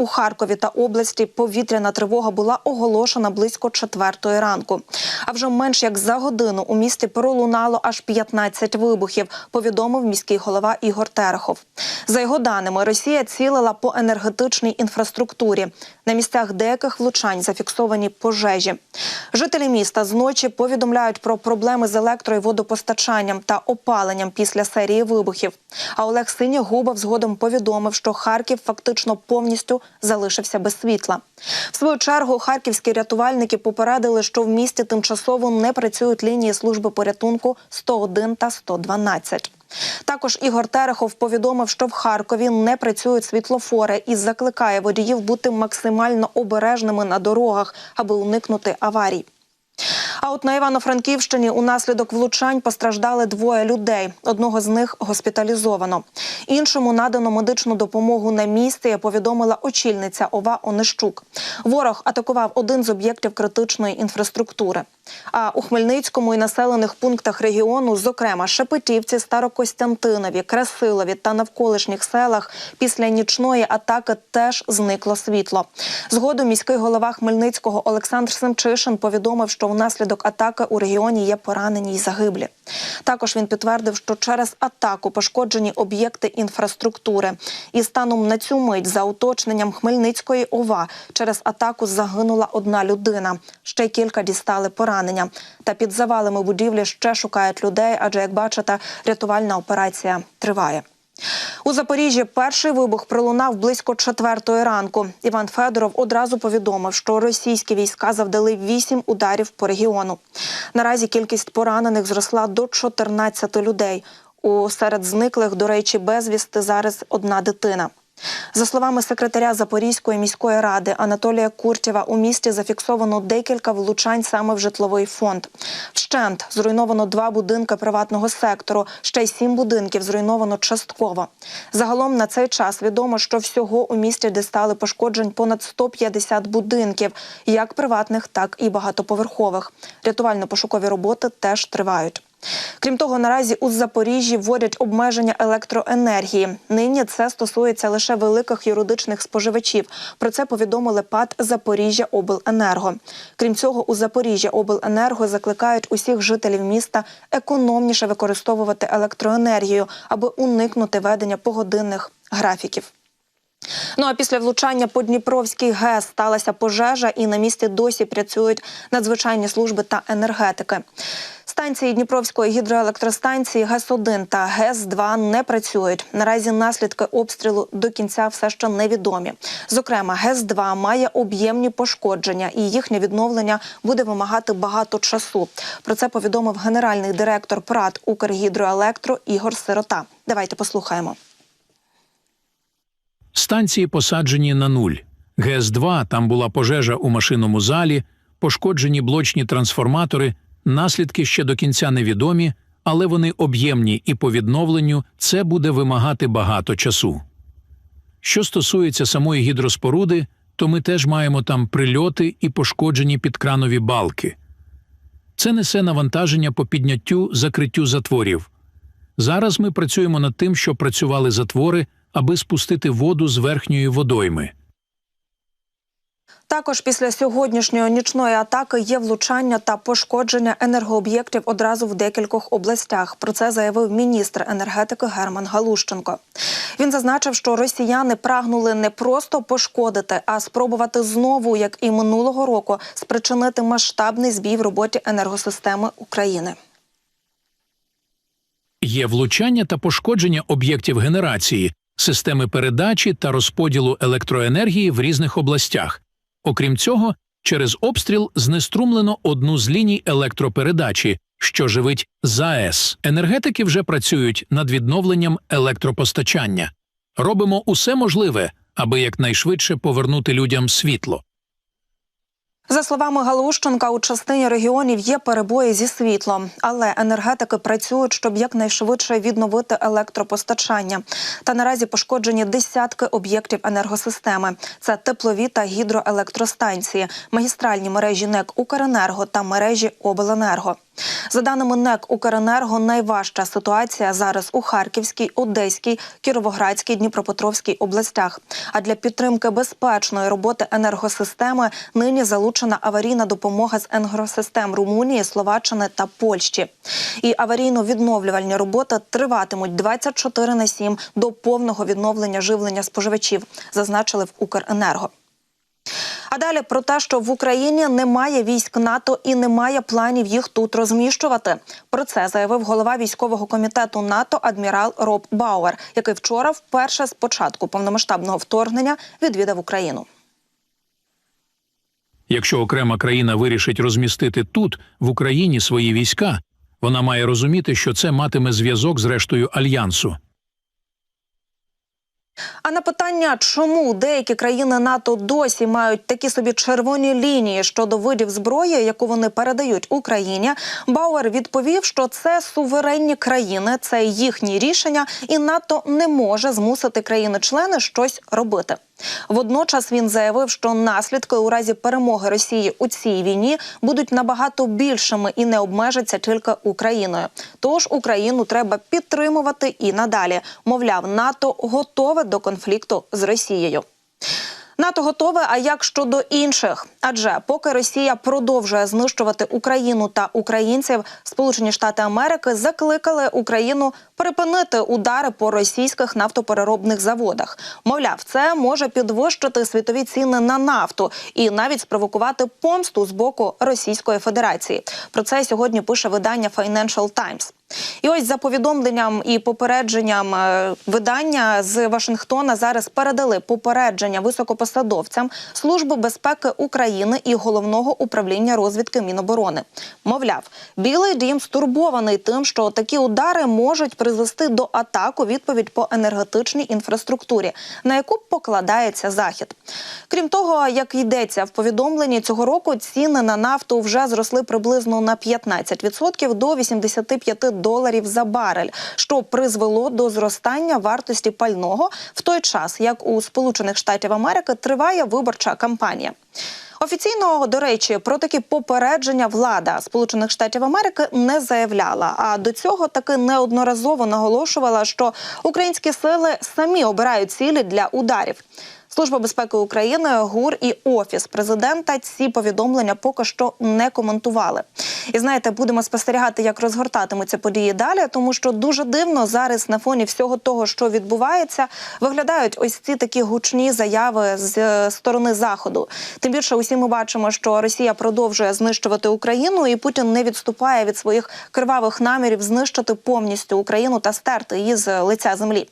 У Харкові та області повітряна тривога була оголошена близько четвертої ранку. А вже менш як за годину у місті пролунало аж 15 вибухів. Повідомив міський голова Ігор Терехов. За його даними, Росія цілила по енергетичній інфраструктурі. На місцях деяких влучань зафіксовані пожежі. Жителі міста зночі повідомляють про проблеми з електро- і водопостачанням та опаленням після серії вибухів. А Олег Синєгубов згодом повідомив, що Харків фактично повністю залишився без світла. В свою чергу харківські рятувальники попередили, що в місті тимчасово не працюють лінії служби порятунку 101 та 112. Також Ігор Терехов повідомив, що в Харкові не працюють світлофори і закликає водіїв бути максимально обережними на дорогах, аби уникнути аварій. А от на Івано-Франківщині унаслідок влучань постраждали двоє людей. Одного з них госпіталізовано. Іншому надано медичну допомогу на місці. Повідомила очільниця ОВА Онищук. Ворог атакував один з об'єктів критичної інфраструктури. А у Хмельницькому і населених пунктах регіону, зокрема Шепетівці, Старокостянтинові, Красилові та навколишніх селах, після нічної атаки теж зникло світло. Згодом міський голова Хмельницького Олександр Семчишин повідомив, що внаслідок атаки у регіоні є поранені й загиблі. Також він підтвердив, що через атаку пошкоджені об'єкти інфраструктури. І станом на цю мить, за уточненням Хмельницької ОВА, через атаку загинула одна людина. Ще кілька дістали поранення. Та під завалами будівлі ще шукають людей, адже, як бачите, рятувальна операція триває. У Запоріжжі перший вибух пролунав близько четвертої ранку. Іван Федоров одразу повідомив, що російські війська завдали вісім ударів по регіону. Наразі кількість поранених зросла до 14 людей. У серед зниклих, до речі, безвісти зараз одна дитина. За словами секретаря Запорізької міської ради Анатолія Куртєва, у місті зафіксовано декілька влучань саме в житловий фонд. Вщент зруйновано два будинки приватного сектору, ще й сім будинків зруйновано частково. Загалом на цей час відомо, що всього у місті дістали пошкоджень понад 150 будинків, як приватних, так і багатоповерхових. Рятувально-пошукові роботи теж тривають. Крім того, наразі у Запоріжжі вводять обмеження електроенергії. Нині це стосується лише великих юридичних споживачів. Про це повідомили ПАД Запоріжжя Обленерго. Крім цього, у Запоріжжя Обленерго закликають усіх жителів міста економніше використовувати електроенергію, аби уникнути ведення погодинних графіків. Ну а після влучання по Дніпровській ГЕС сталася пожежа, і на місці досі працюють надзвичайні служби та енергетики. Станції Дніпровської гідроелектростанції ГЕС-1 та ГЕС-2 не працюють. Наразі наслідки обстрілу до кінця все ще невідомі. Зокрема, ГЕС-2 має об'ємні пошкодження, і їхнє відновлення буде вимагати багато часу. Про це повідомив генеральний директор ПРАТ Укргідроелектро Ігор Сирота. Давайте послухаємо. Станції посаджені на нуль. ГЕС-2 там була пожежа у машинному залі, пошкоджені блочні трансформатори. Наслідки ще до кінця невідомі, але вони об'ємні і по відновленню це буде вимагати багато часу. Що стосується самої гідроспоруди, то ми теж маємо там прильоти і пошкоджені підкранові балки. Це несе навантаження по підняттю закриттю затворів. Зараз ми працюємо над тим, що працювали затвори, аби спустити воду з верхньої водойми. Також після сьогоднішньої нічної атаки є влучання та пошкодження енергооб'єктів одразу в декількох областях. Про це заявив міністр енергетики Герман Галущенко. Він зазначив, що росіяни прагнули не просто пошкодити, а спробувати знову, як і минулого року, спричинити масштабний збій в роботі енергосистеми України. Є влучання та пошкодження об'єктів генерації, системи передачі та розподілу електроенергії в різних областях. Окрім цього, через обстріл знеструмлено одну з ліній електропередачі, що живить ЗАЕС. Енергетики вже працюють над відновленням електропостачання. Робимо усе можливе, аби якнайшвидше повернути людям світло. За словами Галущенка, у частині регіонів є перебої зі світлом, але енергетики працюють, щоб якнайшвидше відновити електропостачання. Та наразі пошкоджені десятки об'єктів енергосистеми: це теплові та гідроелектростанції, магістральні мережі НЕК Укренерго та мережі Обленерго. За даними НЕК Укренерго, найважча ситуація зараз у Харківській, Одеській, Кіровоградській, Дніпропетровській областях. А для підтримки безпечної роботи енергосистеми нині залучена аварійна допомога з енергосистем Румунії, Словаччини та Польщі. І аварійно-відновлювальні роботи триватимуть 24 на 7 до повного відновлення живлення споживачів, зазначили в Укренерго. А далі про те, що в Україні немає військ НАТО і немає планів їх тут розміщувати. Про це заявив голова військового комітету НАТО адмірал Роб Бауер, який вчора вперше з початку повномасштабного вторгнення відвідав Україну. Якщо окрема країна вирішить розмістити тут, в Україні, свої війська, вона має розуміти, що це матиме зв'язок з рештою альянсу. А на питання, чому деякі країни НАТО досі мають такі собі червоні лінії щодо видів зброї, яку вони передають Україні, Бауер відповів, що це суверенні країни, це їхні рішення, і НАТО не може змусити країни-члени щось робити. Водночас він заявив, що наслідки у разі перемоги Росії у цій війні будуть набагато більшими і не обмежаться тільки Україною. Тож Україну треба підтримувати і надалі. Мовляв, НАТО готове до конфлікту з Росією. НАТО готове. А як щодо інших? Адже поки Росія продовжує знищувати Україну та українців, Сполучені Штати Америки закликали Україну припинити удари по російських нафтопереробних заводах. Мовляв, це може підвищити світові ціни на нафту і навіть спровокувати помсту з боку Російської Федерації. Про це сьогодні пише видання Financial Times. І ось за повідомленням і попередженням е, видання з Вашингтона зараз передали попередження високопосадовцям Служби безпеки України і головного управління розвідки Міноборони. Мовляв, Білий Дім стурбований тим, що такі удари можуть призвести до атак у відповідь по енергетичній інфраструктурі, на яку покладається захід. Крім того, як йдеться в повідомленні цього року, ціни на нафту вже зросли приблизно на 15% до 85 доларів за барель, що призвело до зростання вартості пального в той час, як у Сполучених Штатів Америки триває виборча кампанія. Офіційно, до речі, про такі попередження влада Сполучених Штатів Америки не заявляла. А до цього таки неодноразово наголошувала, що українські сили самі обирають цілі для ударів. Служба безпеки України, ГУР і офіс президента ці повідомлення поки що не коментували. І знаєте, будемо спостерігати, як розгортатимуться події далі, тому що дуже дивно зараз на фоні всього того, що відбувається, виглядають ось ці такі гучні заяви з сторони заходу. Тим більше усі ми бачимо, що Росія продовжує знищувати Україну, і Путін не відступає від своїх кривавих намірів знищити повністю Україну та стерти її з лиця землі.